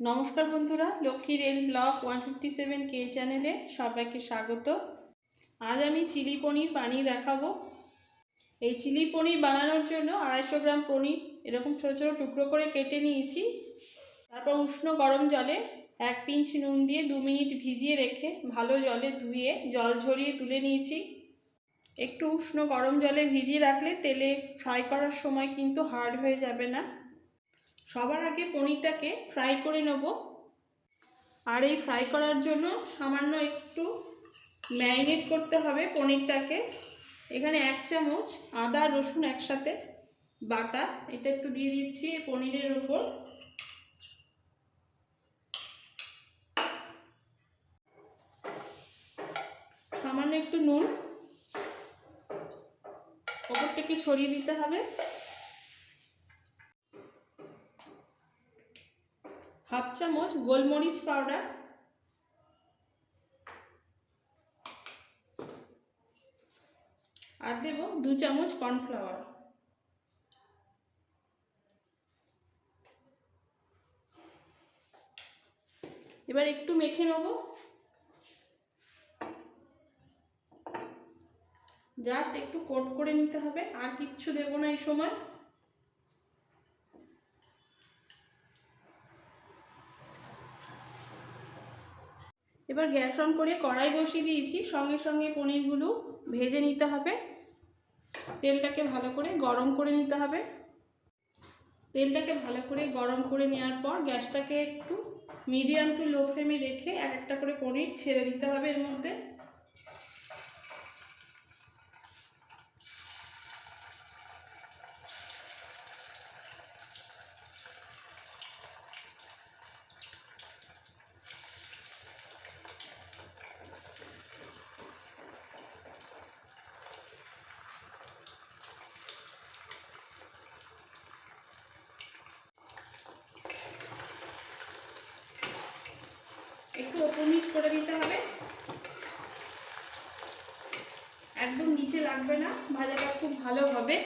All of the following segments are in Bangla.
নমস্কার বন্ধুরা, Lakshmi rail blog one fifty seven কে চ্যানেলে সবাইকে স্বাগত। আজ আমি চিলি পনির বানিয়ে দেখাবো। এই চিলি পনির বানানোর জন্য আড়াইশো গ্রাম পনির, এরকম ছোটো ছোটো টুকরো করে কেটে নিয়েছি। তারপর উষ্ণ গরম জলে এক পিঞ্চ নুন দিয়ে দু মিনিট ভিজিয়ে রেখে ভালো জলে ধুয়ে জল ঝরিয়ে তুলে নিয়েছি। একটু উষ্ণ গরম জলে ভিজিয়ে রাখলে তেলে ফ্রাই করার সময় কিন্তু হার্ড হয়ে যাবে না। সবার আগে পনিরটাকে ফ্রাই করে নেব। আর এই ফ্রাই করার জন্য সামান্য একটু ম্যারিনেট করতে হবে পনিরটাকে। এখানে এক চামচ আদা, রসুন একসাথে বাটা, এটা একটু দিয়ে দিচ্ছি পনিরের উপর সামান্য একটু নুন। ওপর ছড়িয়ে দিতে হবে হাফ চামচ গোলমরিচ পাউডার। আর দেব দু চামচ কর্নফ্লাওয়ার। এবার একটু মেখে নেব। জাস্ট একটু কোট করে নিতে হবে। আর কিচ্ছু দেবো না এই সময়। এবার গ্যাস অন করে কড়াই বসিয়ে দিয়েছি। সঙ্গে সঙ্গে পনিরগুলো ভেজে নিতে হবে। তেলটাকে ভালো করে গরম করে নিতে হবে। তেলটাকে ভালো করে গরম করে নেওয়ার পর গ্যাসটাকে একটু মিডিয়াম টু লো ফ্লেমে রেখে এক একটা করে পনির ছেড়ে দিতে হবে এর মধ্যে একটু ওপর নিচ করে দিতে হবে। একদম নিচে লাগবে না, ভাজাটা খুব ভালো হবে।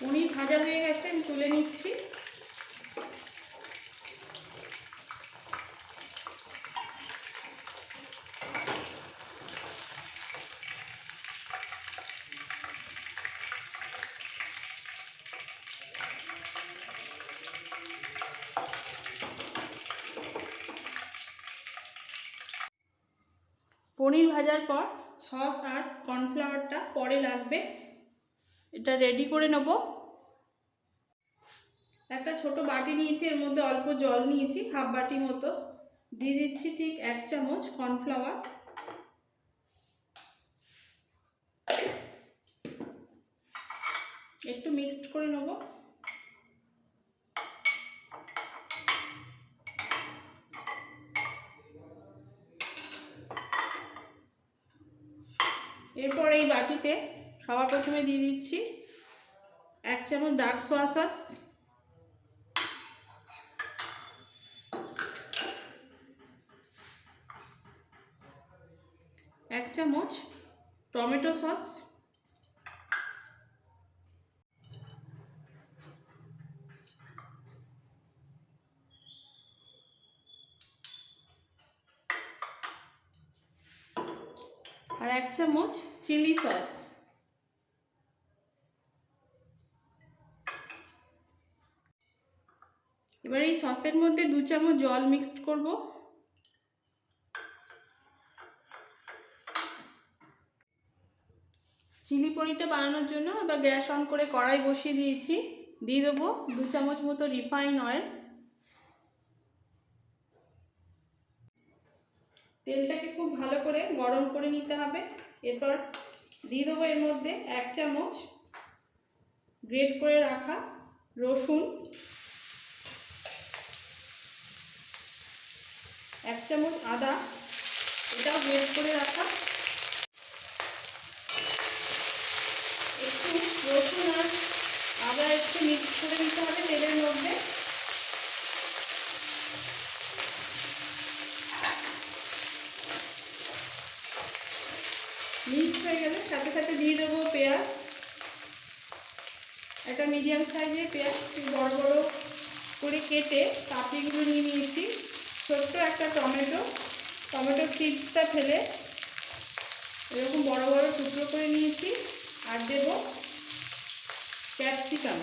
পনির ভাজা হয়ে গেছে, আমি তুলে নিচ্ছি। পনির ভাজার পর সস আর কর্নফ্লাওয়ারটা পরে লাগবে। এটা রেডি করে নেব। একটা ছোট বাটি নিয়েছি, এর মধ্যে অল্প জল নিয়েছি, হাফ বাটি মতো। দিয়ে দিচ্ছি ঠিক এক চামচ কর্নফ্লাওয়ার। একটু মিক্সড করে নেব। বাটিতে সবার প্রথমে দিয়ে দিচ্ছি এক চামচ ডার্ক সোয়া সস এক চামচ টমেটো সস আর এক চামচ চিলি সস। এবার এই সসের মধ্যে দু চামচ জল মিক্সড করব। চিলি পনিরটা বানানোর জন্য এবার গ্যাস অন করে কড়াই বসিয়ে দিয়েছি। দিয়ে দেবো দু চামচ মতো রিফাইন অয়েল। তেলটাকে খুব ভালো করে গরম করে নিতে হবে। এরপর দিয়ে দেবো এর মধ্যে এক চামচ গ্রেট করে রাখা রসুন। এক চামচ আদা, এটাও গ্রেট করে রাখা। একটু রসুন আর আদা একটু মিক্স করে নিতে হবে তেলের মধ্যে। মিক্স হয়ে গেলে সাথে সাথে দিয়ে দেবো পেঁয়াজ। একটা মিডিয়াম সাইজের পেঁয়াজ বড় বড় করে কেটে কাঁচড়িগুলো নিয়ে নিয়েছি। ছোট্ট একটা টমেটো। টমেটো সিডসটা ফেলে এরকম বড় বড় টুকরো করে নিয়েছি। আর দেব ক্যাপসিকাম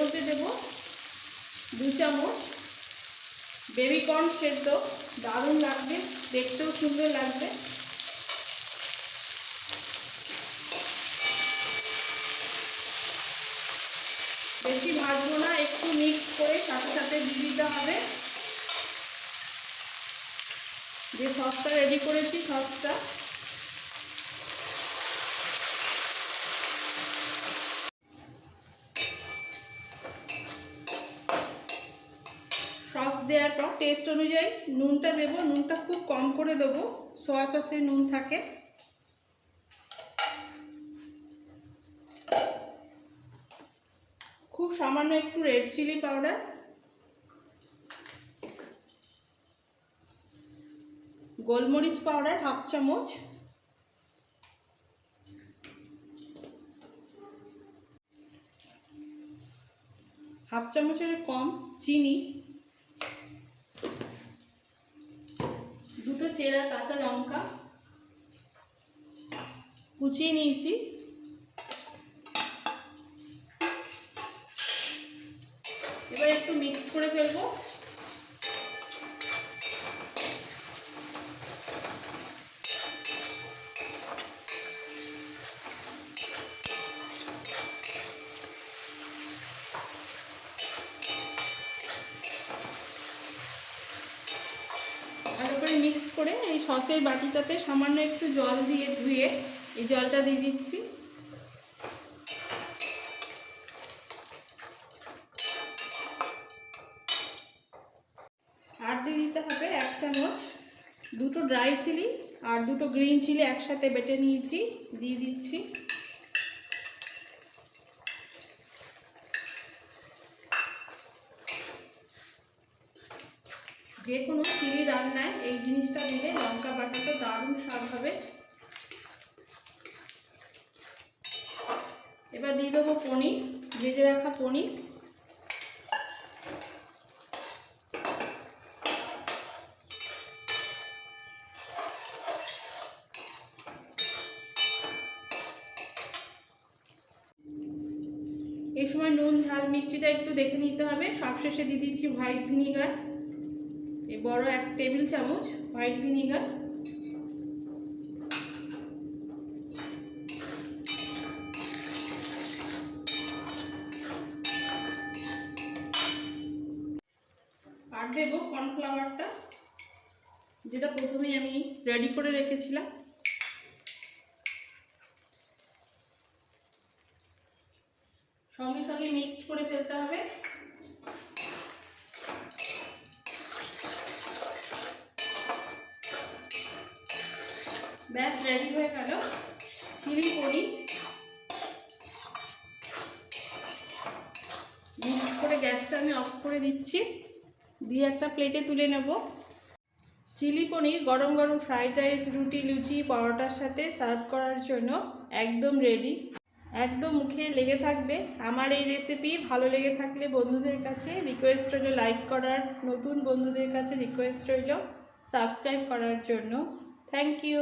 মধ্যে দেব দু চামচ বেবি কর্ন সেদ্ধ। দারুণ লাগবে, দেখতেও সুন্দর লাগবে। বেশি ভাজবো না, একটু মিক্স করে সাথে সাথে দিয়ে দিতে হবে। যে সসটা রেডি করেছি সসটা সস দেওয়ার পর টেস্ট অনুযায়ী নুনটা দেবো, নুনটা খুব কম করে দেবো। সোয়া সসে নুন থাকে। খুব সামান্য একটু রেড চিলি পাউডার গোলমরিচ পাউডার হাফ চামচ। হাফ চামচের কম চিনি দুটো চেরা কাঁচা লঙ্কা। কুচিয়ে নিয়েছি। সসের বাটিটাতে সামান্য একটু জল দিয়ে ধুয়ে এই জলটা দিয়ে দিচ্ছি। আর দিয়ে দিতে হবে এক চামচ দুটো ড্রাই চিলি আর দুটো গ্রিন চিলি একসাথে বেটে নিয়েছি, দিয়ে দিচ্ছি। যে কোনো চিলি রান্নায় এই জিনিসটা দিলে লঙ্কা বাটাটা দারুণ স্বাদ হবে। এবার দিয়ে দেবো পনির, ভেজে রাখা পনির। এই সময় নুন, ঝাল, মিষ্টিটা একটু দেখে নিতে হবে। সবশেষে দিয়ে দিচ্ছি হোয়াইট ভিনিগার। এই বড় এক টেবিল চামচ হোয়াইট ভিনিগার। আর দেবো কর্নফ্লাওয়ারটা, যেটা প্রথমেই আমি রেডি করে রেখেছিলাম। সঙ্গে সঙ্গে মিক্সড করে ফেলতে হবে। ব্যাস রেডি হয়ে গেল। চিলি পনির। মিক্স করে গ্যাসটা আমি অফ করে দিচ্ছি। দিয়ে একটা প্লেটে তুলে নেব। চিলি পনির, গরম গরম ফ্রাইড রাইস রুটি, লুচি, পরোটার সাথে সার্ভ করার জন্য একদম রেডি একদম মুখে লেগে থাকবে। আমার এই রেসিপি ভালো লেগে থাকলে বন্ধুদের কাছে রিকোয়েস্ট রইল লাইক করার, নতুন বন্ধুদের কাছে রিকোয়েস্ট রইল সাবস্ক্রাইব করার জন্য। Thank you